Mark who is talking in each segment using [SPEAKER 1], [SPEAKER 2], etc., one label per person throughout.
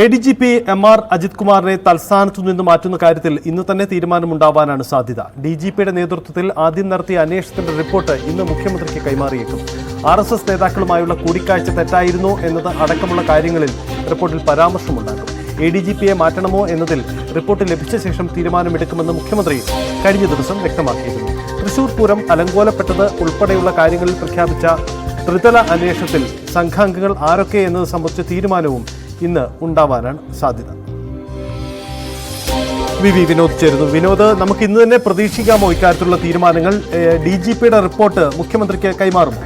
[SPEAKER 1] A D G P M R Ajith കുമാറിനെ തൽസ്ഥാനത്തു നിന്ന് മാറ്റുന്ന കാര്യത്തിൽ ഇന്ന് തന്നെ തീരുമാനമുണ്ടാവാനാണ് സാധ്യത. ഡി ജി പിയുടെ നേതൃത്വത്തിൽ ആദ്യം നടത്തിയ അന്വേഷണത്തിന്റെ റിപ്പോർട്ട് ഇന്ന് മുഖ്യമന്ത്രിക്ക് കൈമാറിയേക്കും. ആർ എസ് എസ് നേതാക്കളുമായുള്ള കൂടിക്കാഴ്ച തെറ്റായിരുന്നോ എന്നത് അടക്കമുള്ള കാര്യങ്ങളിൽ റിപ്പോർട്ടിൽ പരാമർശമുണ്ടാകും. എ ഡി ജി പിയെ മാറ്റണമോ എന്നതിൽ റിപ്പോർട്ട് ലഭിച്ച ശേഷം തീരുമാനമെടുക്കുമെന്ന് മുഖ്യമന്ത്രി കഴിഞ്ഞ ദിവസം വ്യക്തമാക്കിയിരുന്നു. തൃശൂർ പൂരം അലങ്കോലപ്പെട്ടത് ഉൾപ്പെടെയുള്ള കാര്യങ്ങളിൽ പ്രഖ്യാപിച്ച ത്രിതല അന്വേഷണത്തിൽ സംഘാംഗങ്ങൾ ആരൊക്കെ എന്നത് സംബന്ധിച്ച തീരുമാനവും ഇന്ന് ഉണ്ടാവാനാണ് സാധ്യത. വി വി വിനോദ് ചേരുന്നു. വിനോദ് നമുക്ക് ഇന്ന് തന്നെ പ്രതീക്ഷിക്കാമോ ഇക്കാര്യത്തിലുള്ള തീരുമാനങ്ങൾ? ഡി ജി പിയുടെ റിപ്പോർട്ട് മുഖ്യമന്ത്രിക്ക് കൈമാറുമോ?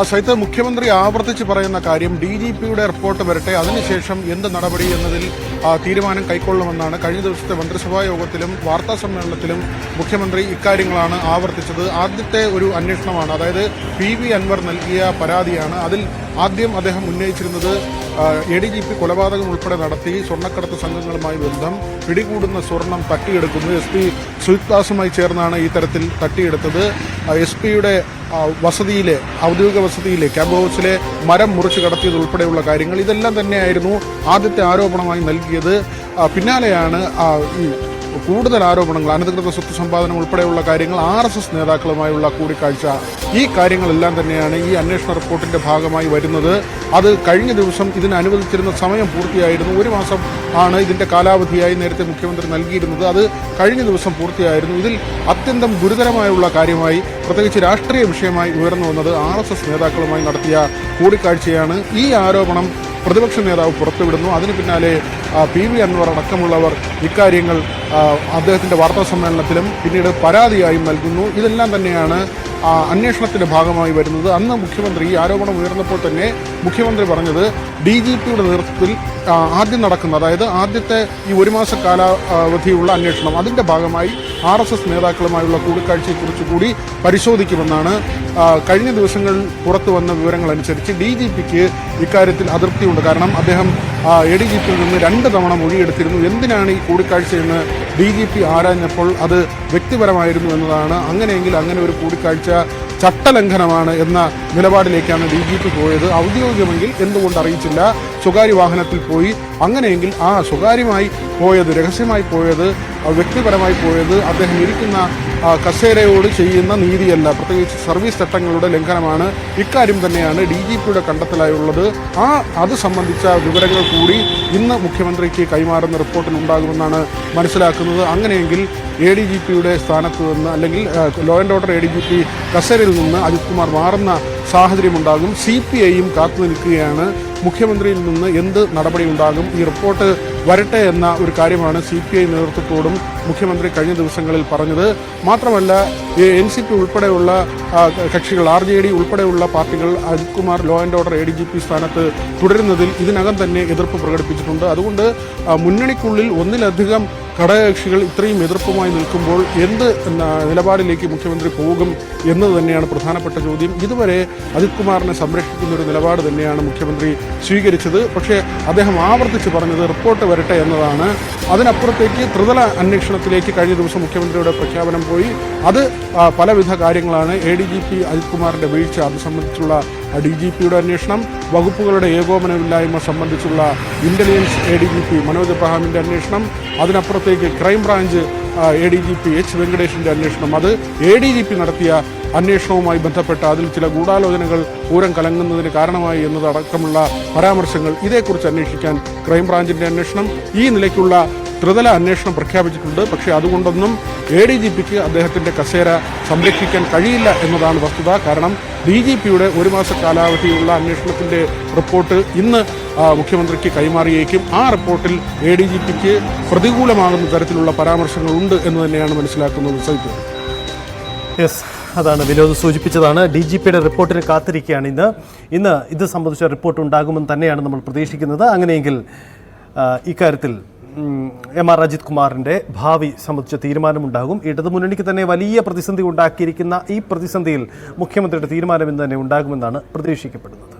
[SPEAKER 2] ആ സൈത്ത് മുഖ്യമന്ത്രി ആവർത്തിച്ച് പറയുന്ന കാര്യം ഡി ജി പിയുടെ റിപ്പോർട്ട് വരട്ടെ അതിനുശേഷം എന്ത് നടപടി എന്നതിൽ തീരുമാനം കൈക്കൊള്ളുമെന്നാണ് കഴിഞ്ഞ ദിവസത്തെ മന്ത്രിസഭാ യോഗത്തിലും വാർത്താ സമ്മേളനത്തിലും മുഖ്യമന്ത്രി ഇക്കാര്യങ്ങളാണ് ആവർത്തിച്ചത്. ആദ്യത്തെ ഒരു അന്വേഷണമാണ് അതായത് പി വി അൻവർ നൽകിയ പരാതിയാണ്. അതിൽ ആദ്യം അദ്ദേഹം ഉന്നയിച്ചിരുന്നത് എ ഡി ജി പി കൊലപാതകം ഉൾപ്പെടെ നടത്തി സ്വർണക്കടത്ത് സംഘങ്ങളുമായി ബന്ധം പിടികൂടുന്ന സ്വർണം തട്ടിയെടുക്കുന്നു എസ് പി സുജിത് ദാസുമായി ചേർന്നാണ് ഈ തരത്തിൽ തട്ടിയെടുത്തത്. എസ് പിയുടെ വസതിയിലെ ഔദ്യോഗിക വസതിയിലെ ക്യാമ്പ് ഹൗസിലെ മരം മുറിച്ച് കടത്തിയത് ഉൾപ്പെടെയുള്ള കാര്യങ്ങൾ ഇതെല്ലാം തന്നെയായിരുന്നു ആദ്യത്തെ ആരോപണമായി നൽകിയത്. പിന്നാലെയാണ് കൂടുതൽ ആരോപണങ്ങൾ അനധികൃത സ്വത്ത് സമ്പാദനം ഉൾപ്പെടെയുള്ള കാര്യങ്ങൾ ആർ എസ് എസ് നേതാക്കളുമായുള്ള കൂടിക്കാഴ്ച. ഈ കാര്യങ്ങളെല്ലാം തന്നെയാണ് ഈ അന്വേഷണ റിപ്പോർട്ടിന്റെ ഭാഗമായി വരുന്നത്. അത് കഴിഞ്ഞ ദിവസം ഇതിന് അനുവദിച്ചിരുന്ന സമയം പൂർത്തിയായിരുന്നു. ഒരു മാസം ആണ് ഇതിന്റെ കാലാവധിയായി നേരത്തെ മുഖ്യമന്ത്രി നൽകിയിരുന്നത്. അത് കഴിഞ്ഞ ദിവസം പൂർത്തിയായിരുന്നു. ഇതിൽ അത്യന്തം ഗുരുതരമായുള്ള കാര്യമായി പ്രത്യേകിച്ച് രാഷ്ട്രീയ വിഷയമായി ഉയർന്നു വന്നത് ആർ എസ് എസ് നേതാക്കളുമായി നടത്തിയ കൂടിക്കാഴ്ചയാണ്. ഈ ആരോപണം പ്രതിപക്ഷ നേതാവ് പുറത്തുവിടുന്നു. അതിന് പിന്നാലെ പി വി അൻവർ അടക്കമുള്ളവർ ഇക്കാര്യങ്ങൾ ആ, അദ്ദേഹത്തിന്റെ വാർത്താ സമ്മേളനത്തിലും പിന്നീട് പരാതിയായും നൽകുന്നു. ഇതെല്ലാം തന്നെയാണ് അന്വേഷണത്തിന്റെ ഭാഗമായി വരുന്നത്. അന്ന് മുഖ്യമന്ത്രി ഈ ആരോപണം ഉയർന്നപ്പോൾ തന്നെ മുഖ്യമന്ത്രി പറഞ്ഞത് ഡി ജി പിയുടെ നേതൃത്വത്തിൽ ആദ്യം നടക്കുന്ന അതായത് ആദ്യത്തെ ഈ ഒരു മാസ കാലാവധിയുള്ള അന്വേഷണം അതിന്റെ ഭാഗമായി ആർ എസ് എസ് നേതാക്കളുമായുള്ള കൂടിക്കാഴ്ചയെക്കുറിച്ച് കൂടി പരിശോധിക്കുമെന്നാണ് കഴിഞ്ഞ ദിവസങ്ങളിൽ പുറത്തു വന്ന വിവരങ്ങളനുസരിച്ച് ഡി ജി പിക്ക് ഇക്കാര്യത്തിൽ അതൃപ്തിയുണ്ട്. കാരണം അദ്ദേഹം എ ഡി ജി പിയിൽ നിന്ന് രണ്ട് തവണ മൊഴിയെടുത്തിരുന്നു. എന്തിനാണ് ഈ കൂടിക്കാഴ്ചയെന്ന് ഡി ജി പി ആരാഞ്ഞപ്പോൾ അത് വ്യക്തിപരമായിരുന്നു എന്നതാണ്. അങ്ങനെയെങ്കിൽ അങ്ങനെ ഒരു കൂടിക്കാഴ്ച ചട്ടലംഘനമാണ് എന്ന നിലപാടിലേക്കാണ് ഡി ജി പി പോയത്. ഔദ്യോഗികമെങ്കിൽ എന്തുകൊണ്ട് അറിയിച്ചില്ല. സ്വകാര്യ വാഹനത്തിൽ പോയി. അങ്ങനെയെങ്കിൽ ആ സ്വകാര്യമായി പോയത് രഹസ്യമായി പോയത് വ്യക്തിപരമായി പോയത് അദ്ദേഹം ഇരിക്കുന്ന കസേരയോട് ചെയ്യുന്ന നീതിയല്ല. പ്രത്യേകിച്ച് സർവീസ് ചട്ടങ്ങളുടെ ലംഘനമാണ്. ഇക്കാര്യം തന്നെയാണ് ഡി ജി പിയുടെ കണ്ടെത്തലായുള്ളത്. ആ അത് സംബന്ധിച്ച വിവരങ്ങൾ കൂടി ഇന്ന് മുഖ്യമന്ത്രിക്ക് കൈമാറുന്ന റിപ്പോർട്ടിൽ ഉണ്ടാകുമെന്നാണ് മനസ്സിലാക്കുന്നത്. അങ്ങനെയെങ്കിൽ എ ഡി ജി പിയുടെ സ്ഥാനത്ത് നിന്ന് അല്ലെങ്കിൽ law and order A D G P കസേരയിൽ നിന്ന് അജിത് കുമാർ മാറുന്ന സാഹചര്യമുണ്ടാകും. സി പി ഐയും കാത്തു നിൽക്കുകയാണ്. മുഖ്യമന്ത്രിയിൽ നിന്ന് എന്ത് നടപടി ഉണ്ടാകും ഈ റിപ്പോർട്ട് വരട്ടെ എന്ന ഒരു കാര്യമാണ് സി പി ഐ നേതൃത്വത്തോടും മുഖ്യമന്ത്രി കഴിഞ്ഞ ദിവസങ്ങളിൽ പറഞ്ഞത്. മാത്രമല്ല എൻ സി പി ഉൾപ്പെടെയുള്ള കക്ഷികൾ ആർ ജെ ഡി ഉൾപ്പെടെയുള്ള പാർട്ടികൾ Ajith Kumar law and order A D G P സ്ഥാനത്ത് തുടരുന്നതിൽ ഇതിനകം തന്നെ എതിർപ്പ് പ്രകടിപ്പിച്ചിട്ടുണ്ട്. അതുകൊണ്ട് മുന്നണിക്കുള്ളിൽ ഒന്നിലധികം ഘടകകക്ഷികൾ ഇത്രയും എതിർപ്പുമായി നിൽക്കുമ്പോൾ എന്ത് നിലപാടിലേക്ക് മുഖ്യമന്ത്രി പോകും എന്നത് തന്നെയാണ് പ്രധാനപ്പെട്ട ചോദ്യം. ഇതുവരെ അജിത് കുമാറിനെ സംരക്ഷിക്കുന്ന ഒരു നിലപാട് തന്നെയാണ് മുഖ്യമന്ത്രി സ്വീകരിച്ചത്. പക്ഷേ അദ്ദേഹം ആവർത്തിച്ച് പറഞ്ഞത് റിപ്പോർട്ട് വരട്ടെ എന്നതാണ്. അതിനപ്പുറത്തേക്ക് ത്രിതല അന്വേഷണത്തിലേക്ക് കഴിഞ്ഞ ദിവസം മുഖ്യമന്ത്രിയുടെ പ്രഖ്യാപനം പോയി. അത് പലവിധ കാര്യങ്ങളാണ്. A D G P Ajith കുമാറിന്റെ വീഴ്ച അത് സംബന്ധിച്ചുള്ള ഡി ജി പിയുടെ അന്വേഷണം വകുപ്പുകളുടെ ഏകോപനമില്ലായ്മ സംബന്ധിച്ചുള്ള intelligence A D G P Manoj എബ്രഹാമിന്റെ അന്വേഷണം അതിനപ്പുറത്തേക്ക് crime branch A D G P H വെങ്കടേഷിന്റെ അന്വേഷണം. അത് എ ഡി ജി പി നടത്തിയ അന്വേഷണവുമായി ബന്ധപ്പെട്ട അതിൽ ചില ഗൂഢാലോചനകൾ പൂരം കലങ്ങുന്നതിന് കാരണമായി എന്നതടക്കമുള്ള പരാമർശങ്ങൾ ഇതേക്കുറിച്ച് അന്വേഷിക്കാൻ ക്രൈംബ്രാഞ്ചിന്റെ അന്വേഷണം. ഈ നിലയ്ക്കുള്ള ത്രിതല അന്വേഷണം പ്രഖ്യാപിച്ചിട്ടുണ്ട്. പക്ഷേ അതുകൊണ്ടൊന്നും എ ഡി ജി പിക്ക് അദ്ദേഹത്തിന്റെ കസേര സംരക്ഷിക്കാൻ കഴിയില്ല എന്നതാണ് വസ്തുത. കാരണം ഡി ജി പിയുടെ ഒരു മാസ കാലാവധിയുള്ള അന്വേഷണത്തിന്റെ റിപ്പോർട്ട് ഇന്ന് മുഖ്യമന്ത്രിക്ക് കൈമാറിയേക്കും. ആ റിപ്പോർട്ടിൽ എ ഡി ജി പിക്ക് പ്രതികൂലമാകുന്ന തരത്തിലുള്ള പരാമർശങ്ങളുണ്ട് എന്ന് തന്നെയാണ് മനസ്സിലാക്കുന്നത് സൈറ്റ്
[SPEAKER 1] യെസ് അതാണ് വിനോദ് സൂചിപ്പിച്ചതാണ്. ഡി ജി പിയുടെ റിപ്പോർട്ടിന് കാത്തിരിക്കുകയാണ് ഇന്ന്. ഇന്ന് ഇത് സംബന്ധിച്ച റിപ്പോർട്ട് ഉണ്ടാകുമെന്ന് തന്നെയാണ് നമ്മൾ പ്രതീക്ഷിക്കുന്നത്. അങ്ങനെയെങ്കിൽ ഇക്കാര്യത്തിൽ എം ആർ അജിത് കുമാറിന്റെ ഭാവി സംബന്ധിച്ച തീരുമാനമുണ്ടാകും. ഇടതുമുന്നണിക്ക് തന്നെ വലിയ പ്രതിസന്ധി ഉണ്ടാക്കിയിരിക്കുന്ന ഈ പ്രതിസന്ധിയിൽ മുഖ്യമന്ത്രിയുടെ തീരുമാനം ഇന്ന് തന്നെ ഉണ്ടാകുമെന്നാണ് പ്രതീക്ഷിക്കപ്പെടുന്നത്.